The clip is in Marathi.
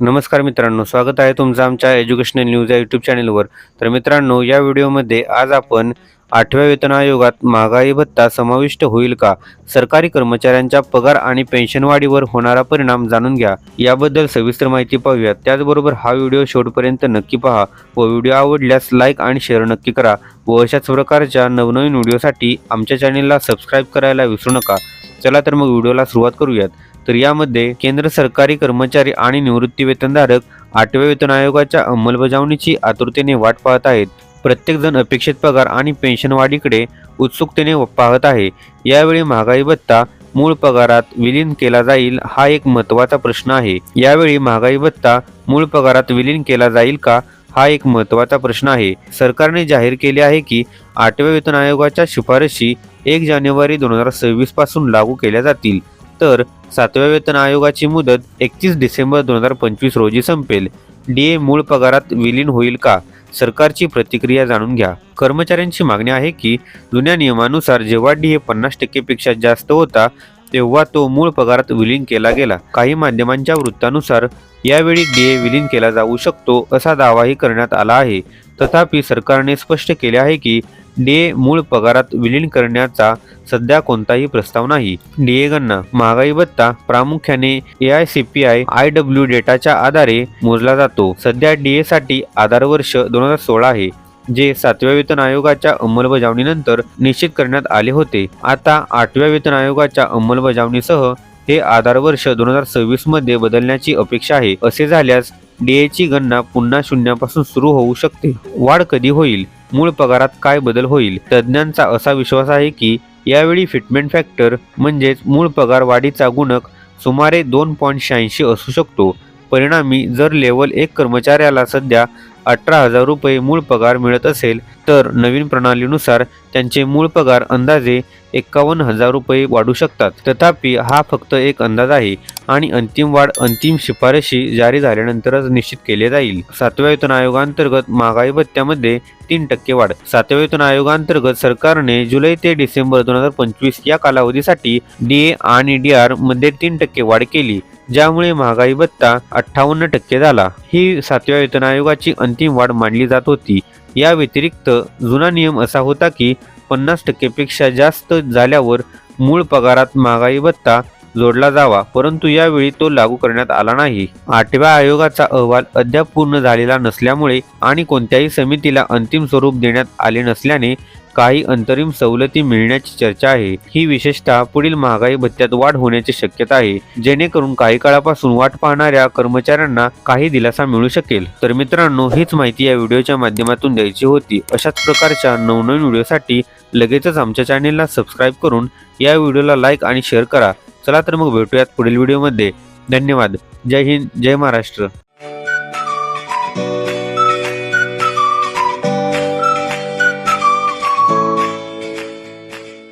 नमस्कार मित्रांनो स्वागत आहे तुमचं आमच्या एज्युकेशनल न्यूज या यूट्यूब चॅनलवर तर मित्रांनो या व्हिडिओमध्ये आज आपण आठव्या वेतन आयोगात महागाई भत्ता समाविष्ट होईल का? सरकारी कर्मचाऱ्यांच्या पगार आणि पेन्शनवाढीवर होणारा परिणाम जाणून घ्या. याबद्दल सविस्तर माहिती पाहूया त्याचबरोबर हा व्हिडिओ शेवटपर्यंत नक्की पहा व व्हिडिओ आवडल्यास लाईक आणि शेअर नक्की करा व अशाच प्रकारच्या नवनवीन व्हिडिओसाठी आमच्या चॅनेलला सबस्क्राईब करायला विसरू नका. चला तर मग व्हिडिओला सुरुवात करूयात. तर यामध्ये केंद्र सरकारी कर्मचारी आणि निवृत्ती वेतनधारक आठव्या वेतन आयोगाच्या अंमलबजावणीची आतुरतेने वाट पाहत आहेत. प्रत्येकजण अपेक्षित पगार आणि पेन्शन वाढीकडे उत्सुकतेने पाहत आहे. यावेळी महागाई भत्ता मूळ पगारात विलीन केला जाईल हा एक महत्त्वाचा प्रश्न आहे. यावेळी महागाई भत्ता मूळ पगारात विलीन केला जाईल का? हा एक महत्त्वाचा प्रश्न आहे. सरकारने जाहीर केले आहे की आठव्या वेतन आयोगाच्या शिफारशी एक जानेवारी दोन हजार सव्वीसपासून लागू केल्या जातील. तर सातव्या वेतन आयोगाची मुदत एकतीस डिसेंबर दोन हजार पंचवीस रोजी संपेल. डीए मूळ पगारात विलीन होईल का? सरकारची प्रतिक्रिया जाणून घ्या. कर्मचाऱ्यांची मागणी आहे की जुन्या नियमानुसार जेव्हा डीए पन्नास टक्केपेक्षा जास्त होता तेव्हा तो मूळ पगारात विलीन केला गेला. काही माध्यमांच्या वृत्तानुसार यावेळी डीए विलीन केला जाऊ शकतो असा दावाही करण्यात आला आहे. तथापि सरकारने स्पष्ट केले आहे की डीए मूळ पगारात विलीन करण्याचा सध्या कोणताही प्रस्ताव नाही. डीए गणना महागाई भत्ता प्रामुख्याने A I C P I I W डेटाच्या आधारे मोजला जातो. सध्या डीए साठी आधार वर्ष दोन हजार सोळा आहे जे सातव्या वेतन आयोगाच्या अंमलबजावणीनंतर निश्चित करण्यात आले होते. आता आठव्या वेतन आयोगाच्या अंमलबजावणीसह हे आधार वर्ष दोन हजार सव्वीसमध्ये बदलण्याची अपेक्षा आहे. असे झाल्यास डीएची गणना पुन्हा शून्यापासून सुरू होऊ शकते. वाढ कधी होईल? मूळ पगारात काय बदल होईल? तज्ज्ञांचा असा विश्वास आहे की यावेळी फिटमेंट फॅक्टर म्हणजेच मूळ पगार वाढीचा गुणक सुमारे दोन पॉईंट शहाऐंशी असू शकतो. परिणामी जर लेवल एक कर्मचाऱ्याला सध्या अठरा हजार रुपये मूळ पगार मिळत असेल तर नवीन प्रणालीनुसार त्यांचे मूळ पगार अंदाजे एकावन्न हजार रुपये वाढू शकतात. तथापि हा फक्त एक अंदाज आहे आणि अंतिम वाढ अंतिम शिफारशी जारी झाल्यानंतरच निश्चित केले जाईल. सातव्या वेतन आयोगांतर्गत महागाई भत्त्यामध्ये तीन टक्के वाढ. सातव्या वेतन आयोगांतर्गत सरकारने जुलै ते डिसेंबर दोन हजार पंचवीस या कालावधीसाठी डीए आणि डी आरमध्ये तीन टक्के वाढ केली ज्यामुळे महागाई भत्ता अठ्ठावन्न टक्के झाला. ही सातव्या वेतन आयोगाची अंतिम वाढ मानली जात होती. या व्यतिरिक्त जुना नियम असा होता की पन्नास टक्केपेक्षा जास्त झाल्यावर मूळ पगारात महागाई भत्ता जोडला जावा परंतु यावेळी तो लागू करण्यात आला नाही. आठव्या आयोगाचा अहवाल अद्याप पूर्ण झालेला नसल्यामुळे आणि कोणत्याही समितीला अंतिम स्वरूप देण्यात आले नसल्याने काही अंतरिम सवलती मिळण्याची चर्चा आहे. ही विशेषतः पुढील महागाई भत्त्यात वाढ होण्याची शक्यता आहे जेणेकरून काही काळापासून वाट पाहणाऱ्या कर्मचाऱ्यांना काही दिलासा मिळू शकेल. तर मित्रांनो हीच माहिती या व्हिडिओच्या माध्यमातून द्यायची होती. अशाच प्रकारच्या नवनवीन व्हिडिओसाठी लगेचच आमच्या चॅनेलला सबस्क्राईब करून या व्हिडिओला लाईक आणि शेअर करा. चला तर मग भेटूयात पुढील व्हिडिओमध्ये धन्यवाद. जय हिंद जय महाराष्ट्र.